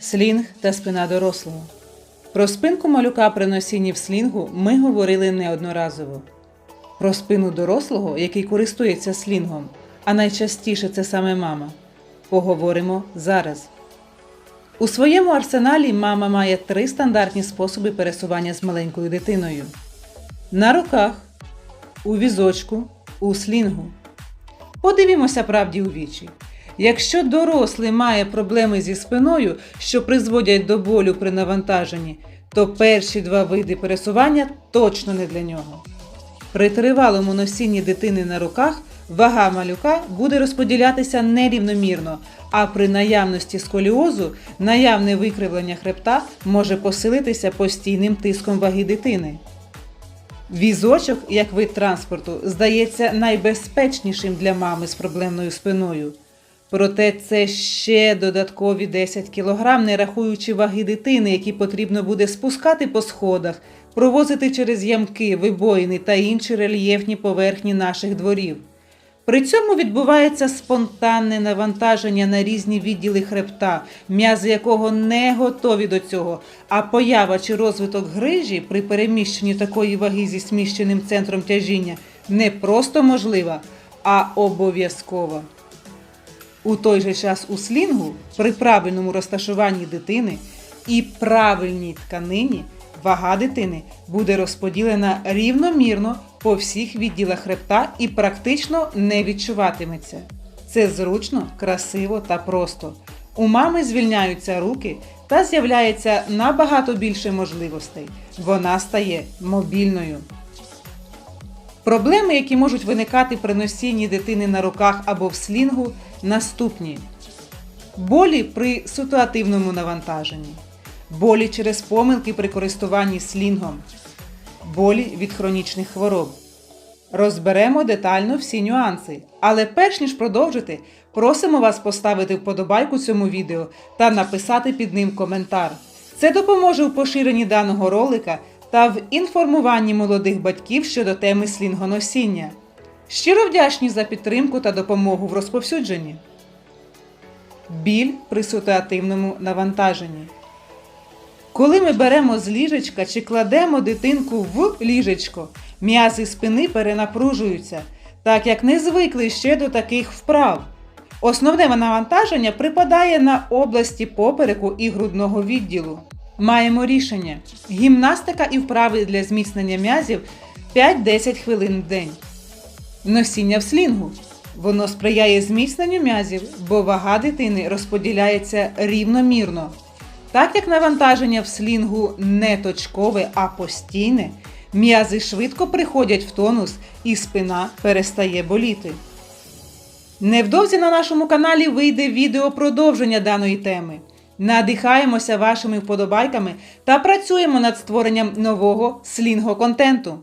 Слінг та спина дорослого. Про спинку малюка при носінні в слінгу ми говорили неодноразово. Про спину дорослого, який користується слінгом, а найчастіше це саме мама, поговоримо зараз. У своєму арсеналі мама має три стандартні способи пересування з маленькою дитиною: на руках, у візочку, у слінгу. Подивімося правді у вічі. Якщо дорослий має проблеми зі спиною, що призводять до болю при навантаженні, то перші два види пересування точно не для нього. При тривалому носінні дитини на руках вага малюка буде розподілятися нерівномірно, а при наявності сколіозу наявне викривлення хребта може посилитися постійним тиском ваги дитини. Візочок, як вид транспорту, здається найбезпечнішим для мами з проблемною спиною. Проте це ще додаткові 10 кг, не рахуючи ваги дитини, які потрібно буде спускати по сходах, провозити через ямки, вибоїни та інші рельєфні поверхні наших дворів. При цьому відбувається спонтанне навантаження на різні відділи хребта, м'язи якого не готові до цього, а поява чи розвиток грижі при переміщенні такої ваги зі сміщеним центром тяжіння не просто можлива, а обов'язкова. У той же час у слінгу при правильному розташуванні дитини і правильній тканині вага дитини буде розподілена рівномірно по всіх відділах хребта і практично не відчуватиметься. Це зручно, красиво та просто. У мами звільняються руки та з'являється набагато більше можливостей. Вона стає мобільною. Проблеми, які можуть виникати при носінні дитини на руках або в слінгу, наступні: болі при ситуативному навантаженні, болі через помилки при користуванні слінгом, болі від хронічних хвороб. Розберемо детально всі нюанси. Але перш ніж продовжити, просимо вас поставити вподобайку цьому відео та написати під ним коментар. Це допоможе у поширенні даного ролика та в інформуванні молодих батьків щодо теми слінгоносіння. Щиро вдячні за підтримку та допомогу в розповсюдженні. Біль при ситуативному навантаженні. Коли ми беремо з ліжечка чи кладемо дитинку в ліжечко, м'язи спини перенапружуються, так як не звикли ще до таких вправ. Основне навантаження припадає на області попереку і грудного відділу. Маємо рішення: гімнастика і вправи для зміцнення м'язів 5-10 хвилин в день. Носіння в слінгу. Воно сприяє зміцненню м'язів, бо вага дитини розподіляється рівномірно. Так як навантаження в слінгу не точкове, а постійне, м'язи швидко приходять в тонус і спина перестає боліти. Невдовзі на нашому каналі вийде відео продовження даної теми. Надихаємося вашими вподобайками та працюємо над створенням нового слінго контенту.